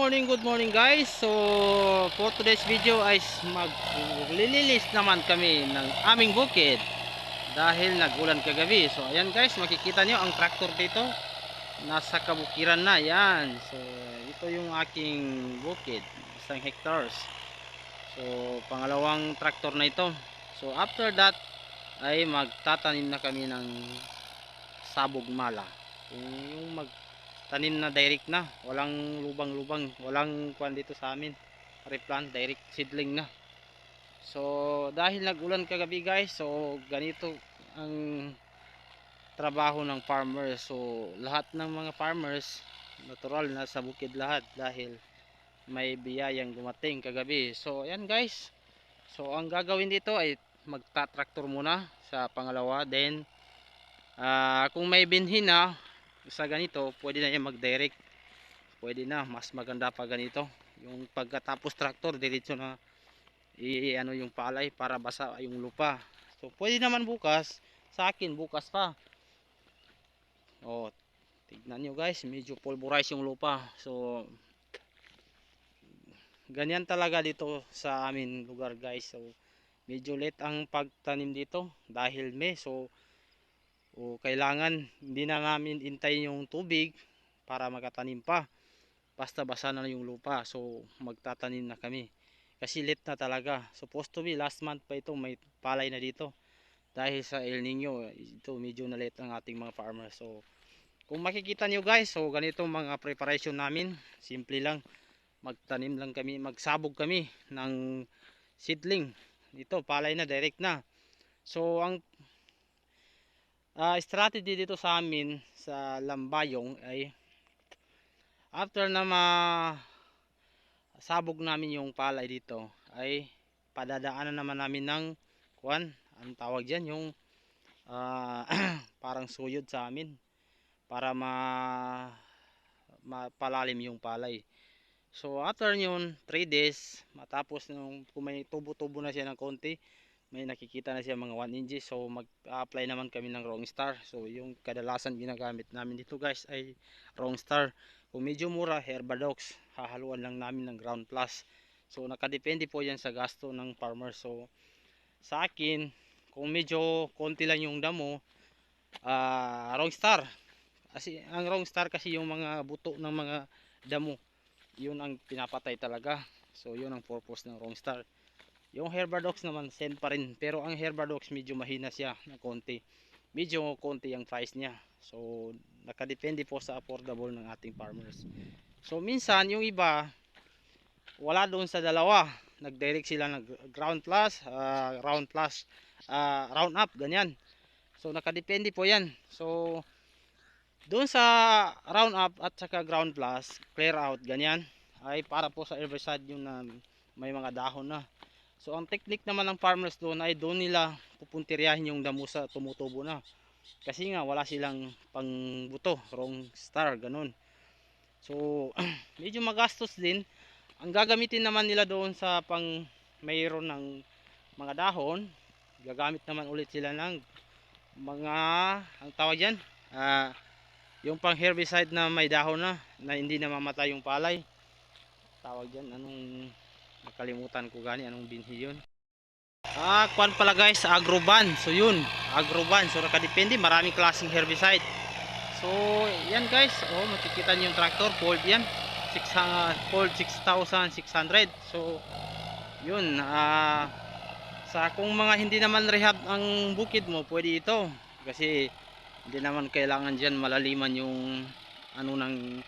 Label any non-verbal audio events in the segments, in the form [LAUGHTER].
morning, good morning guys. So, for today's video ay maglililis naman kami ng aming bukid dahil nagulan kagabi. So, ayan guys, makikita nyo ang tractor dito. Nasa kabukiran na, yan. So, ito yung aking bukid, isang hectares. So, pangalawang tractor na ito. So, after that ay magtatanim na kami ng sabog mala. Yung mag tanim na direct na. Walang lubang-lubang. Walang kwan dito sa amin. Replant direct seedling na. So dahil nagulan kagabi guys so ganito ang trabaho ng farmers so lahat ng mga farmers natural na sa bukid lahat dahil may biyayang dumating kagabi. So ayan guys. So ang gagawin dito ay magta-tractor muna sa pangalawa. Then ah, kung may binhi na sa ganito pwede na yan mag-direct. Pwede na mas maganda pa ganito. Yung pagkatapos tractor diretso na i ano yung palay para basa yung lupa. So pwede naman bukas. Sa akin bukas pa. Oh tignan nyo guys medyo pulverize yung lupa. So ganyan talaga dito sa amin lugar guys. So medyo late ang pagtanim dito dahil May. So o kailangan hindi na namin intay yung tubig para magatanim pa. Basta basa na yung lupa. So magtatanim na kami. Kasi late na talaga. Supposed to be last month pa ito. May palay na dito. Dahil sa El Nino ito medyo na late ang ating mga farmers so kung makikita nyo guys so ganito mga preparation namin. Simple lang. Magtanim lang kami. Magsabog kami ng seedling. Dito palay na. Direct na. So ang uh, strategy dito sa amin sa Lambayong ay after na ma sabog namin yung palay dito ay padadaanan naman namin ng kuan ang tawag diyan yung ah, [CLEARS THROAT] parang suyod sa amin para ma mapalalim yung palay. So after yun 3 days matapos nung tubo-tubo na siya ng konti may nakikita na siya mga 1 inches so mag-apply naman kami ng wrong star. So yung kadalasan ginagamit namin dito guys ay wrong star. Kung medyo mura herbadox hahaluan lang namin ng ground plus. So nakadepende po yan sa gasto ng farmer. So sa akin kung medyo konti lang yung damo ah wrong star. Kasi ang wrong star kasi yung mga buto ng mga damo. Yun ang pinapatay talaga. So yun ang purpose ng wrong star yung Herbadox naman send pa rin pero ang Herbadox medyo mahina siya na konti. Medyo konti ang price niya. So nakadepende po sa affordable ng ating farmers. So minsan yung iba wala doon sa dalawa. Nag-direct sila ng ground plus, uh, round plus, uh, round up ganyan. So nakadepende po 'yan. So doon sa round up at saka ground plus, clear out ganyan ay para po sa herbicide yung na may mga dahon na. So ang technique naman ng farmers doon ay doon nila pupuntiryahin yung damo sa tumutubo na. Kasi nga wala silang pangbuto, wrong star, ganun. So [CLEARS THROAT] medyo magastos din. Ang gagamitin naman nila doon sa pang mayroon ng mga dahon, gagamit naman ulit sila ng mga ang tawag yan, ah, yung pang herbicide na may dahon na, na hindi na mamatay yung palay. Tawag yan, anong nakalimutan ko gani anong binhi yun. Ah kwan pala guys agroban. So yun agroban. So nakadepende maraming klaseng herbicide. So yan guys oh makikita nyo yung tractor fold yan. 600 fold 6600 so yun ah sa kung mga hindi naman rehab ang bukid mo pwede ito. Kasi hindi naman kailangan dyan malaliman yung ano ng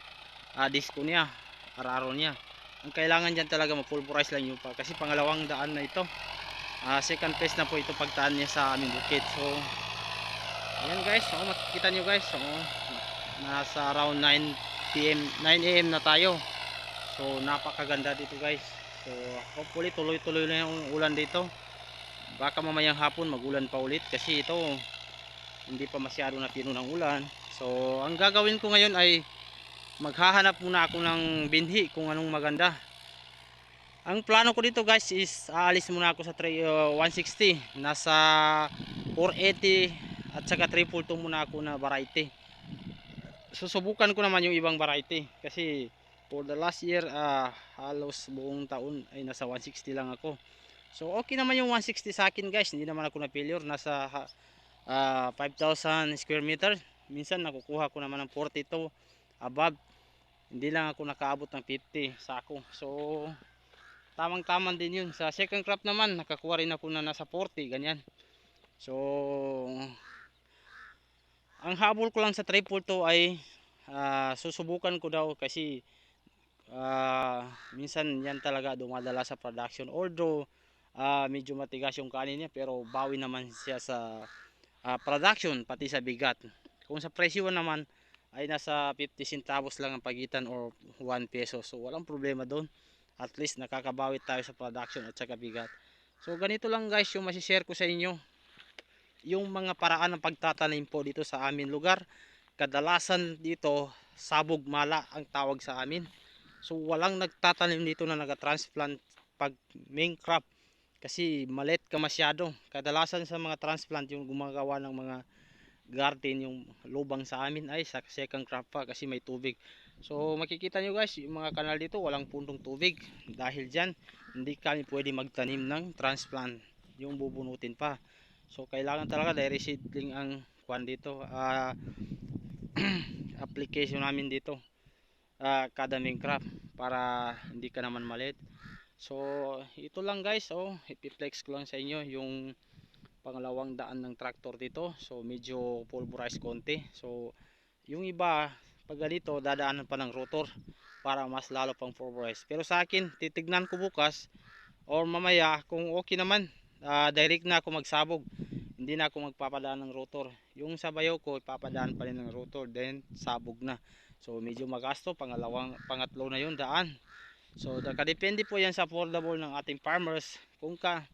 ah, disco niya araro niya ang kailangan dyan talaga mapulverize lang yung pa kasi pangalawang daan na ito. Uh, second phase na po ito pagtaan niya sa aming bukid. So ayan guys so, makikita nyo guys so, nasa around 9pm 9am na tayo. So napakaganda dito guys. So hopefully tuloy tuloy na yung ulan dito. Baka mamayang hapon magulan pa ulit kasi ito hindi pa masyado na pino ng ulan. So ang gagawin ko ngayon ay maghahanap muna ako ng binhi kung anong maganda. Ang plano ko dito guys is aalis muna ako sa 3, uh, 160 nasa 480 at saka 342 muna ako na variety. Susubukan ko naman yung ibang variety kasi for the last year ah, halos buong taon ay nasa 160 lang ako. So okay naman yung 160 sa akin guys. Hindi naman ako na failure nasa ah, 5,000 square meter. Minsan nakukuha ko naman ng 42 above hindi lang ako nakaabot ng 50 sako. So tamang tamang din yun. Sa second crop naman nakakuha rin ako na nasa 40 ganyan. So ang habol ko lang sa triple to ay ah, susubukan ko daw kasi ah, minsan yan talaga dumadala sa production. Although ah, medyo matigas yung kanin niya pero bawi naman siya sa ah, production pati sa bigat. Kung sa presyo naman ay nasa 50 centavos lang ang pagitan or 1 peso. So walang problema doon. At least nakakabawi tayo sa production at saka bigat. So ganito lang guys yung masishare ko sa inyo. Yung mga paraan ng pagtatanim po dito sa amin lugar. Kadalasan dito sabog mala ang tawag sa amin. So walang nagtatanim dito na nagatransplant pag main crop. Kasi malit ka masyado. Kadalasan sa mga transplant yung gumagawa ng mga garden yung lubang sa amin. Ay sa second crop pa kasi may tubig. So makikita nyo guys yung mga kanal dito walang puntong tubig. Dahil dyan hindi kami pwede magtanim ng transplant. Yung bubunutin pa. So kailangan talaga direct seedling ang kwan dito. Ah [CLEARS THROAT] application namin dito. Ah, kada main crop para hindi ka naman malit. So ito lang guys oh. Ipiplex ko lang sa inyo yung pangalawang daan ng tractor dito. So medyo pulverized konti. So yung iba pag ganito dadaanan pa ng rotor para mas lalo pang pulverized pero sa akin titignan ko bukas or mamaya kung okay naman ah, direct na ako magsabog. Hindi na ako magpapadaan ng rotor. Yung sa bayaw ko ipapadaan pa rin ng rotor. Then sabog na. So medyo magasto. Pangalawang pangatlo na yun daan. So nakadepende po yan sa affordable ng ating farmers. Kung ka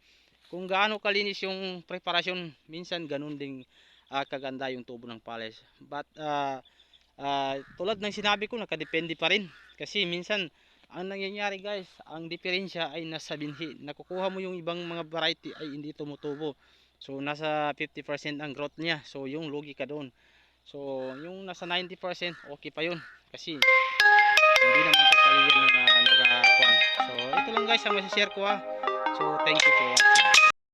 kung gaano kalinis yung preparasyon minsan ganun ding ah, kaganda yung tubo ng palace but ah, ah, tulad ng sinabi ko nakadepende pa rin. Kasi minsan ang nangyayari guys ang diferensya ay nasa binhi. Nakukuha mo yung ibang mga variety ay hindi tumutubo. So nasa 50% ang growth niya. So yung lugi ka doon. So yung nasa 90% okay pa yun. Kasi hindi naman totally yan na nagakuan. So ito lang guys ang masishare ko ha so thank you for watching